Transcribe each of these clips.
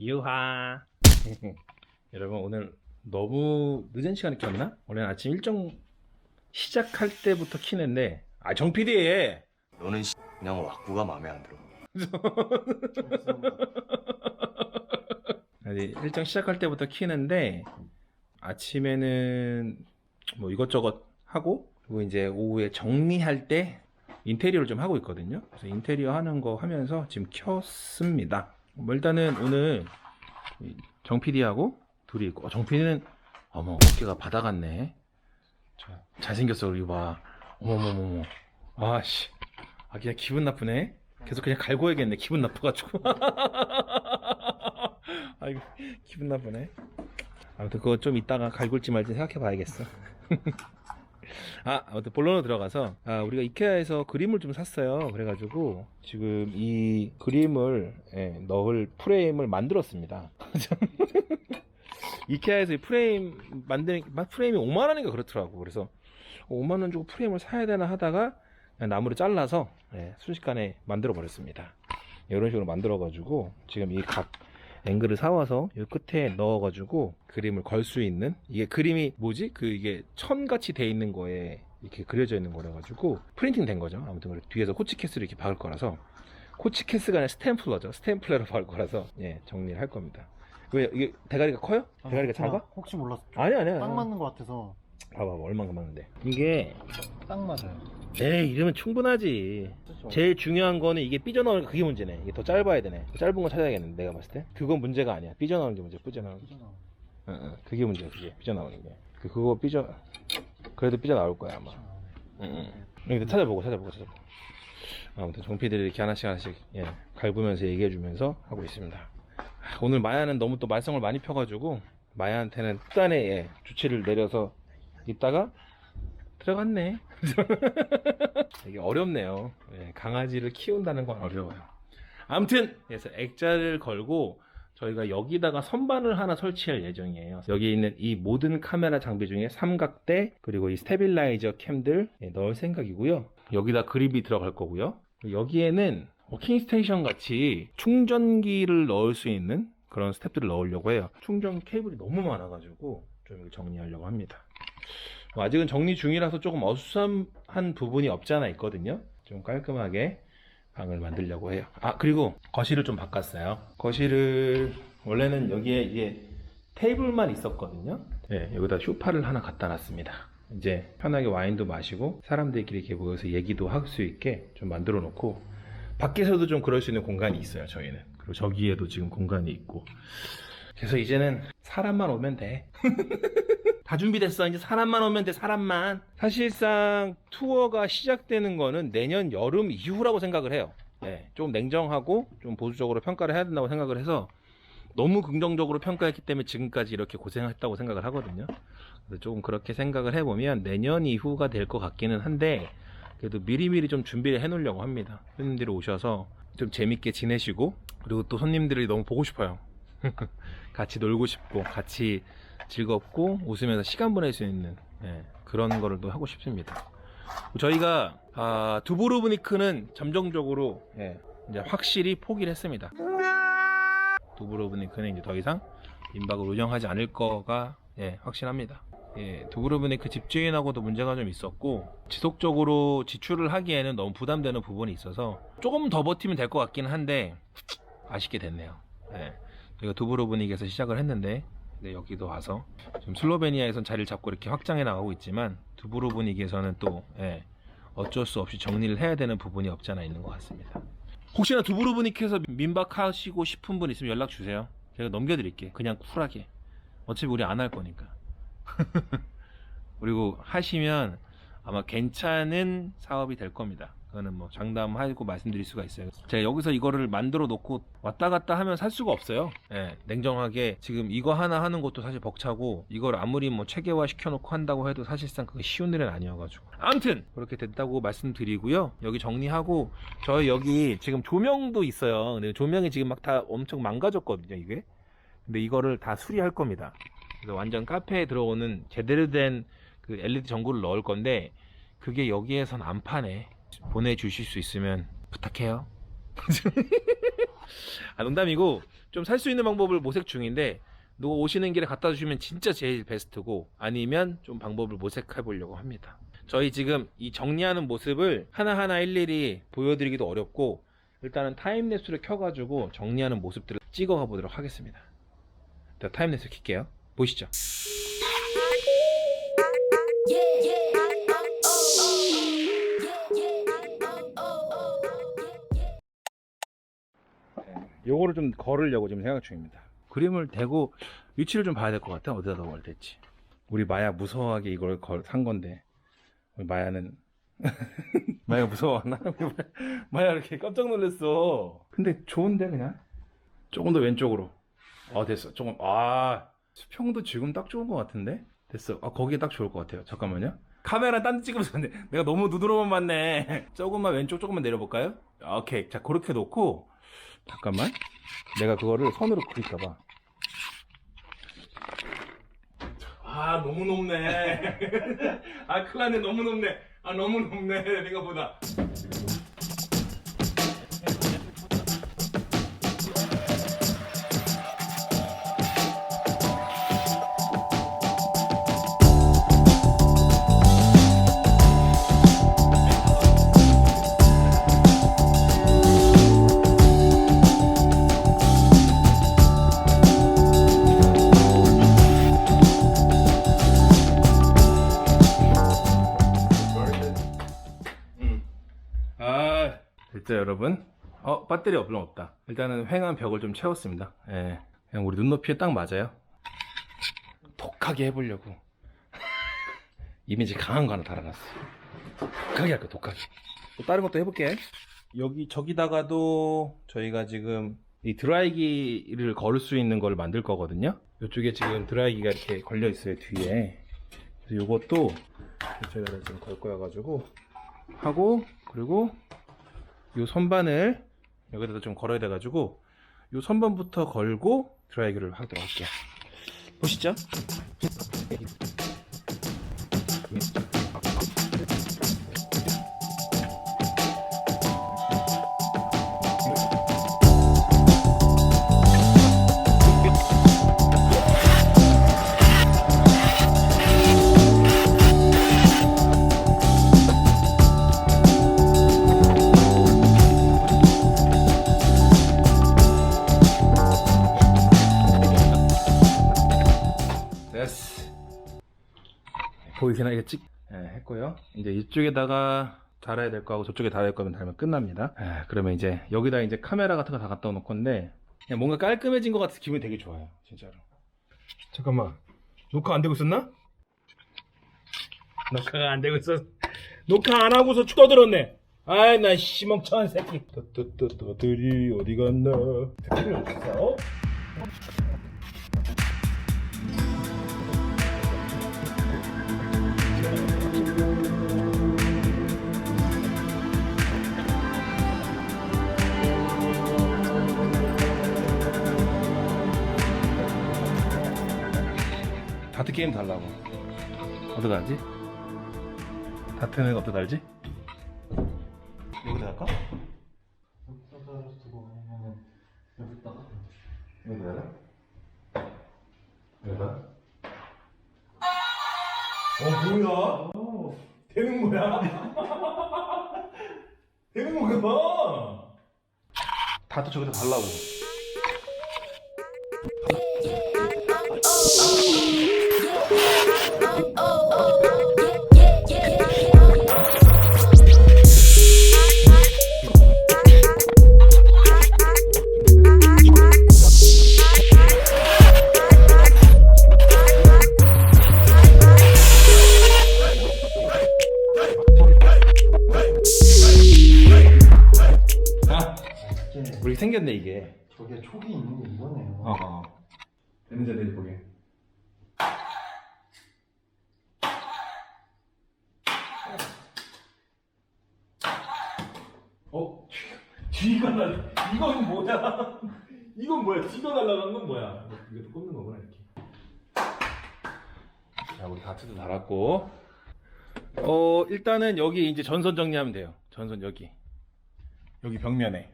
유하. 여러분 오늘 너무 늦은 시간에 켰나? 원래 아침 일정 시작할 때부터 키는데 아 정PD 너는 씨, 그냥 왁구가 마음에 안 들어. 아니, 일정 시작할 때부터 키는데 아침에는 뭐 이것저것 하고 그리고 이제 오후에 정리할 때 인테리어를 좀 하고 있거든요. 그래서 인테리어 하는 거 하면서 지금 켰습니다. 뭐 일단은 오늘 정 PD하고 둘이 있고 어, 정 PD는 어머 어깨가 바다 같네. 자, 잘생겼어 우리 봐. 어머머머머. 아씨. 아 그냥 기분 나쁘네. 계속 그냥 갈고야겠네. 기분 나빠가지고. 아이고 기분 나쁘네. 아무튼 그거 좀 이따가 갈굴지 말지 생각해 봐야겠어. 아, 아무튼 본론으로 들어가서 아, 우리가 이케아에서 그림을 좀 샀어요. 그래가지고 지금 이 그림을 예, 넣을 프레임을 만들었습니다. 이케아에서 이 프레임 만드는 프레임이 5만 원인가 그렇더라고. 그래서 5만 원 주고 프레임을 사야 되나 하다가 나무를 잘라서 예, 순식간에 만들어 버렸습니다. 이런 식으로 만들어 가지고 지금 이각 앵글을 사와서 이 끝에 넣어 가지고 그림을 걸 수 있는 이게 그림이 뭐지? 그 이게 천같이 돼 있는 거에 이렇게 그려져 있는 거라 가지고 프린팅 된 거죠. 아무튼 뒤에서 코치케스를 이렇게 박을 거라서 코치케스가 아니라 스탬플러죠. 스탬플러로 박을 거라서 예 정리를 할 겁니다. 왜 이게 대가리가 커요? 대가리가 작아? 혹시 몰라서 아니 아니야 딱 맞는 것 같아서. 봐봐 얼마나 맞는데. 이게 딱 맞아요. 에이 이러면 충분하지. 제일 중요한 거는 이게 삐져나오는 게 그게 문제네. 이게 더 짧아야 되네. 더 짧은 거 찾아야겠는데 내가 봤을 때. 그건 문제가 아니야. 삐져나오는 게 문제야 삐져나오는 게. 응, 응. 그게 문제야 그게. 삐져나오는 게. 그- 그거 삐져 그래도 삐져나올 거야 아마. 응, 응. 이거 찾아보고 찾아보고 찾아보고. 아무튼 종피들이 이렇게 하나씩 하나씩 예, 갈구면서 얘기해 주면서 하고 있습니다. 아, 오늘 마야는 너무 또 말썽을 많이 펴가지고 마야한테는 특단의 예, 조치를 내려서 있다가 들어갔네 이게 어렵네요 예, 강아지를 키운다는 건 어려워요 아무튼 그래서 액자를 걸고 저희가 여기다가 선반을 하나 설치할 예정이에요. 여기 있는 이 모든 카메라 장비 중에 삼각대 그리고 이 스테빌라이저 캠들 예, 넣을 생각이고요. 여기다 그립이 들어갈 거고요. 여기에는 워킹 스테이션 같이 충전기를 넣을 수 있는 그런 스텝들을 넣으려고 해요. 충전 케이블이 너무 많아가지고 좀 정리하려고 합니다. 뭐 아직은 정리 중이라서 조금 어수선한 부분이 없지 않아 있거든요. 좀 깔끔하게 방을 만들려고 해요. 아, 그리고 거실을 좀 바꿨어요. 거실을, 원래는 여기에 이게 테이블만 있었거든요. 네, 여기다 쇼파를 하나 갖다 놨습니다. 이제 편하게 와인도 마시고 사람들끼리 이렇게 모여서 얘기도 할 수 있게 좀 만들어 놓고 밖에서도 좀 그럴 수 있는 공간이 있어요, 저희는. 그리고 저기에도 지금 공간이 있고. 그래서 이제는 사람만 오면 돼. 다 준비됐어. 이제 사람만 오면 돼, 사람만. 사실상 투어가 시작되는 거는 내년 여름 이후라고 생각을 해요. 네, 좀 냉정하고 좀 보수적으로 평가를 해야 된다고 생각을 해서 너무 긍정적으로 평가했기 때문에 지금까지 이렇게 고생했다고 생각을 하거든요. 그래서 조금 그렇게 생각을 해보면 내년 이후가 될 것 같기는 한데 그래도 미리미리 좀 준비를 해놓으려고 합니다. 손님들이 오셔서 좀 재밌게 지내시고 그리고 또 손님들이 너무 보고 싶어요. 같이 놀고 싶고 같이 즐겁고 웃으면서 시간 보낼 수 있는 예, 그런 거를 또 하고 싶습니다. 저희가 아, 두보르브니크는 잠정적으로 예, 이제 확실히 포기를 했습니다. 두보르브니크는 이제 더 이상 민박을 운영하지 않을 거가 예, 확실합니다. 예, 두보르브니크 집주인하고도 문제가 좀 있었고 지속적으로 지출을 하기에는 너무 부담되는 부분이 있어서 조금 더 버티면 될 것 같긴 한데 아쉽게 됐네요. 예, 저희가 두보르브닉에서 시작을 했는데 네, 여기도 와서 지금 슬로베니아에선 자리를 잡고 이렇게 확장해 나가고 있지만 두브로브닉에서는 또 예, 어쩔 수 없이 정리를 해야 되는 부분이 없지 않아 있는 것 같습니다. 혹시나 두브로브닉에서 민박하시고 싶은 분 있으면 연락 주세요. 제가 넘겨드릴게. 그냥 쿨하게. 어차피 우리 안 할 거니까. 그리고 하시면 아마 괜찮은 사업이 될 겁니다. 그거는 뭐 장담하고 말씀드릴 수가 있어요. 제가 여기서 이거를 만들어 놓고 왔다 갔다 하면 살 수가 없어요. 예, 냉정하게 지금 이거 하나 하는 것도 사실 벅차고 이걸 아무리 뭐 체계화 시켜놓고 한다고 해도 사실상 그게 쉬운 일은 아니어가지고 아무튼 그렇게 됐다고 말씀드리고요. 여기 정리하고 저희 여기 지금 조명도 있어요. 근데 조명이 지금 막 다 엄청 망가졌거든요. 이게 근데 이거를 다 수리할 겁니다. 그래서 완전 카페에 들어오는 제대로 된 그 LED 전구를 넣을 건데 그게 여기에선 안 파네. 보내주실 수 있으면 부탁해요. 아, 농담이고 좀 살 수 있는 방법을 모색 중인데 누구 오시는 길에 갖다 주시면 진짜 제일 베스트고 아니면 좀 방법을 모색해 보려고 합니다. 저희 지금 이 정리하는 모습을 하나하나 일일이 보여드리기도 어렵고 일단은 타임랩스를 켜가지고 정리하는 모습들을 찍어가 보도록 하겠습니다. 자, 타임랩스 킬게요. 보시죠. 요거를 좀 걸으려고 지금 생각 중입니다. 그림을 대고 위치를 좀 봐야 될 것 같아. 어디다 넣어야 될지. 우리 마야 무서워하게 이걸 걸, 산 건데 우리 마야는 마야 무서워하나? 마야 이렇게 깜짝 놀랐어. 근데 좋은데 그냥 조금 더 왼쪽으로. 아 됐어. 조금 아 수평도 지금 딱 좋은 것 같은데 됐어. 아 거기에 딱 좋을 것 같아요. 잠깐만요. 카메라 딴 데 찍으면서 내가 너무 눈으로만 봤네. 조금만 왼쪽 조금만 내려볼까요? 아, 오케이. 자 그렇게 놓고 잠깐만. 내가 그거를 선으로 그릴까봐. 아, 너무 높네. 아, 큰일 났네. 너무 높네. 아, 너무 높네. 내가 보다. 됐죠, 여러분? 어, 배터리 없는 없다. 일단은 횡한 벽을 좀 채웠습니다. 예. 그냥 우리 눈높이에 딱 맞아요. 독하게 해보려고. 이미지 강한 거 하나 달아놨어. 독하게 할까, 독하게. 또 다른 것도 해볼게. 여기, 저기다가도 저희가 지금 이 드라이기를 걸수 있는 걸 만들 거거든요. 이쪽에 지금 드라이기가 이렇게 걸려 있어요, 뒤에. 그래서 이것도 저희가 지금 걸 거여 가지고 하고 그리고 요 선반을 여기다가 좀 걸어야 돼가지고 요 선반부터 걸고 드라이기를 하도록 할게요. 보시죠. 이게 찍 예, 했고요. 이제 이쪽에다가 달아야 될 거하고 저쪽에 달아야 될 거면 달면 끝납니다. 예, 그러면 이제 여기다 이제 카메라 같은 거 다 갖다 놓을 건데 그냥 뭔가 깔끔해진 것 같아서 기분이 되게 좋아요. 진짜로. 잠깐만. 녹화 안 되고 있었나? 녹화가 안 되고 있었. 녹화 안 하고서 떠들었네. 아이 나 씨멍청한 새끼. 또또또또 들이 어디 갔나? 듣기를 없어. 다트 게임 달라고. 어디 달지? 다트는 어디 달지? 여기다 할까? 여기다가 두고 아니면은 여기다가 여기다 할까? 여기다? 어, 뭐야? 어, 되는 거야? 되는 거야? 다트 저기다 달라고. 어. 어. 되는지 안 되는지 보게. 어? 뒤가 날 이건 뭐야? 이건 뭐야? 뒤가 날라간 건 뭐야? 이것도 꽂는 거구나 이렇게. 자, 우리 다트도 달았고. 어, 일단은 여기 이제 전선 정리하면 돼요. 전선 여기. 여기 벽면에.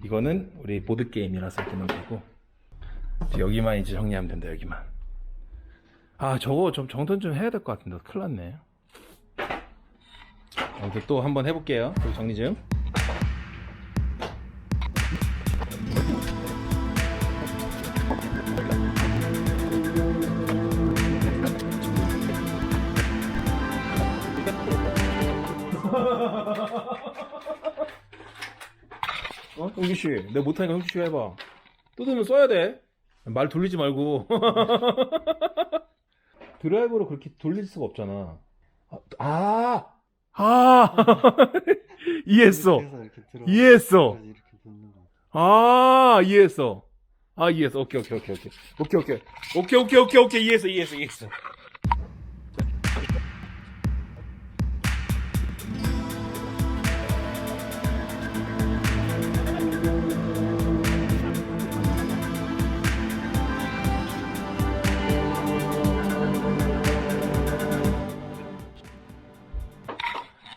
음. 이거는 우리 보드 게임이라서 되는 거고 여기만 이제 정리하면 된다 여기만. 아 저거 좀 정돈 좀 해야 될 것 같은데 큰일 났네. 아무튼 또 한번 해볼게요. 정리 좀. 씨, 내가 못하니까 홍기 씨가 해봐. 뜯으면 써야 돼. 말 돌리지 말고. 드라이버로 그렇게 돌릴 수가 없잖아. 아, 아, 이해했어. 그래서 이렇게 들어. 이해했어. 그래서 이렇게 놓는 거. 아, 이해했어. 아, 이해했어. 오케이, 오케이, 오케이, 오케이. 오케이, 오케이. 오케이, 오케이, 오케이, 오케이. 이해했어, 이해했어, 이해했어.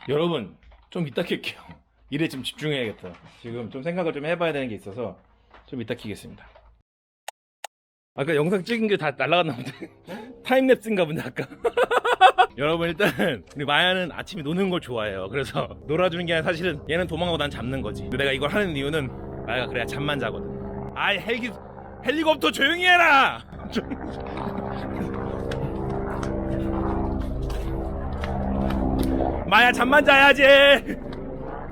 여러분, 좀 이따 켤게요. 일에 좀 집중해야겠다. 지금 좀 생각을 좀 해봐야 되는 게 있어서 좀 이따 키겠습니다. 아까 영상 찍은 게 다 날라갔나 본데. 타임랩스인가 본데, 아까. 여러분, 일단, 우리 마야는 아침에 노는 걸 좋아해요. 그래서 놀아주는 게 아니라 사실은 얘는 도망가고 난 잡는 거지. 내가 이걸 하는 이유는 마야가 그래야 잠만 자거든. 아이, 헬기, 헬리콥터 조용히 해라! 마야 잠만 자야지.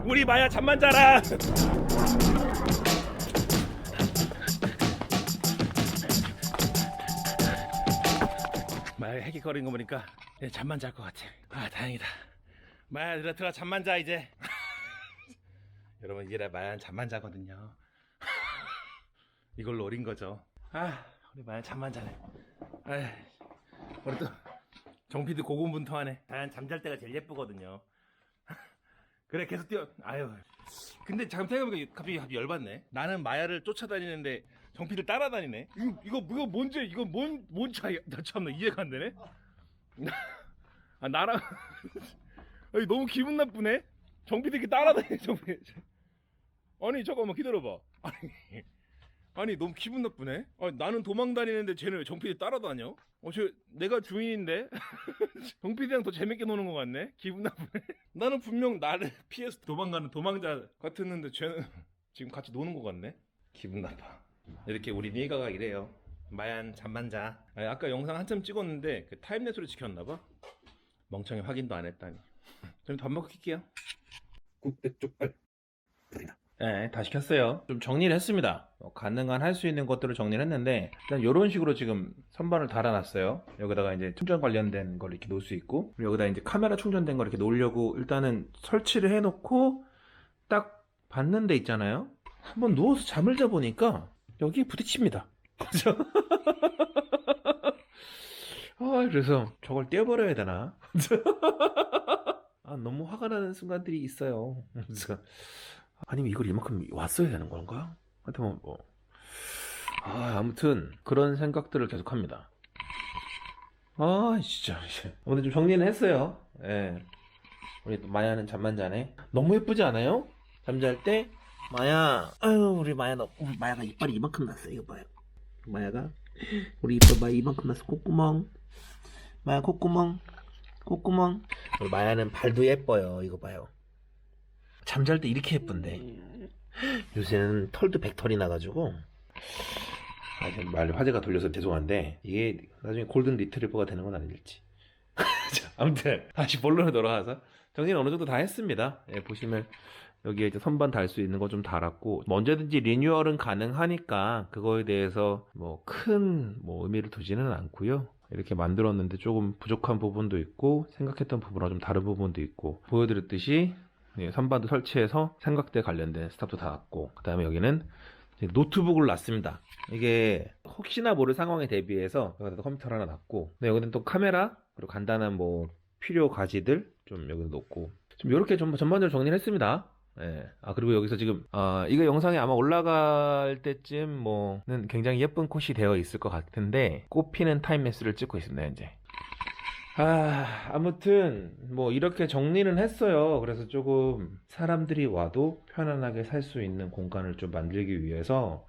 우리 마야 잠만 자라. 마야 해기거리는 거 보니까 이제 잠만 잘 것 같아. 아 다행이다. 마야 들어 들어 잠만 자 이제. 여러분 이래 마야는 잠만 자거든요. 이걸 노린 거죠. 아 우리 마야 잠만 자네. 아 우리 또 정피드 고군분투하네. 다yan 잠잘 때가 제일 예쁘거든요. 그래 계속 뛰어. 아유. 근데 잠깐 생각해보니까 갑자기, 열받네. 나는 마야를 쫓아다니는데 정피를 따라다니네. 이거 이거 이거 뭔지 이거 뭔뭔 차이야? 나 참나 이해가 안 되네. 아 나랑 아니, 너무 기분 나쁘네. 정피도 이렇게 따라다니 정피. 아니 잠깐만 기다려봐. 아니 아니 너무 기분 나쁘네. 아, 나는 도망 다니는데 쟤는 왜 정피디 따라다녀? 어, 저 내가 주인인데 정피디랑 더 재밌게 노는 것 같네. 기분 나쁘네. 나는 분명 나를 피해서 도망가는 도망자 같았는데 쟤는 지금 같이 노는 것 같네. 기분 나빠. 이렇게 우리 니가가 이래요. 마얀 잠만 자. 아니, 아까 영상 한참 찍었는데 그 타임랩스로 찍혔나봐. 멍청이 확인도 안 했다니. 좀밥 먹고 킬게요. 국대 쪽발. 네, 다 시 켰어요. 좀 정리를 했습니다. 어, 가능한 할 수 있는 것들을 정리를 했는데, 일단 이런 식으로 지금 선반을 달아놨어요. 여기다가 이제 충전 관련된 걸 이렇게 놓을 수 있고, 여기다 이제 카메라 충전된 걸 이렇게 놓으려고 일단은 설치를 해놓고, 딱 받는 데 있잖아요. 한번 누워서 잠을 자보니까, 여기에 부딪힙니다. 그죠? 아, 그래서 저걸 떼어버려야 되나? 아, 너무 화가 나는 순간들이 있어요. 그래서 아니면 이걸 이만큼 왔어야 되는 건가? 하여튼 뭐, 뭐. 아, 아무튼 그런 생각들을 계속 합니다. 아, 진짜. 오늘 좀 정리는 했어요. 예. 우리 또 마야는 잠만 자네. 너무 예쁘지 않아요? 잠잘 때 마야, 아유, 우리 마야 너, 우리 마야가 이빨이 이만큼 났어. 이거 봐요. 마야가 우리 이빨 봐 이만큼 났어. 콧구멍. 마야 콧구멍. 콧구멍. 우리 마야는 발도 예뻐요. 이거 봐요. 잠잘 때 이렇게 예쁜데. 요새는 털도 백털이 나가지고. 아, 지금 말 화제가 돌려서 죄송한데 이게 나중에 골든 리트리버가 되는 건 아닐지. 자, 아무튼 다시 본론에 돌아와서 정리는 어느 정도 다 했습니다. 예, 보시면 여기에 이제 선반 달 수 있는 거 좀 달았고 뭐 언제든지 리뉴얼은 가능하니까 그거에 대해서 뭐 큰뭐 의미를 두지는 않고요. 이렇게 만들었는데 조금 부족한 부분도 있고 생각했던 부분과 좀 다른 부분도 있고 보여드렸듯이 예, 선반도 설치해서 삼각대 관련된 스탑도 닫았고 그 다음에 여기는 이제 노트북을 놨습니다. 이게 혹시나 모를 상황에 대비해서 여기다 컴퓨터를 하나 놨고 네, 여기는 또 카메라 그리고 간단한 뭐 필요 가지들 좀 여기다 놓고 좀 이렇게 좀 전반적으로 정리를 했습니다. 예. 아 그리고 여기서 지금 아 이거 영상이 아마 올라갈 때쯤 뭐는 굉장히 예쁜 콧이 되어 있을 것 같은데 꽃 피는 타임랩스를 찍고 있습니다 현재 아, 아무튼 뭐 이렇게 정리는 했어요. 그래서 조금 사람들이 와도 편안하게 살 수 있는 공간을 좀 만들기 위해서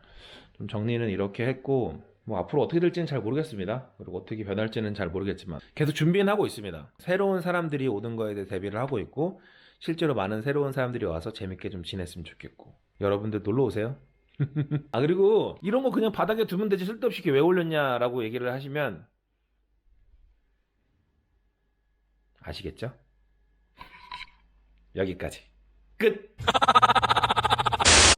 좀 정리는 이렇게 했고 뭐 앞으로 어떻게 될지는 잘 모르겠습니다. 그리고 어떻게 변할지는 잘 모르겠지만 계속 준비는 하고 있습니다. 새로운 사람들이 오는 거에 대해 대비를 하고 있고 실제로 많은 새로운 사람들이 와서 재밌게 좀 지냈으면 좋겠고 여러분들 놀러 오세요. 아 그리고 이런 거 그냥 바닥에 두면 되지 쓸데없이 왜 올렸냐라고 얘기를 하시면 아시겠죠? 여기까지 끝.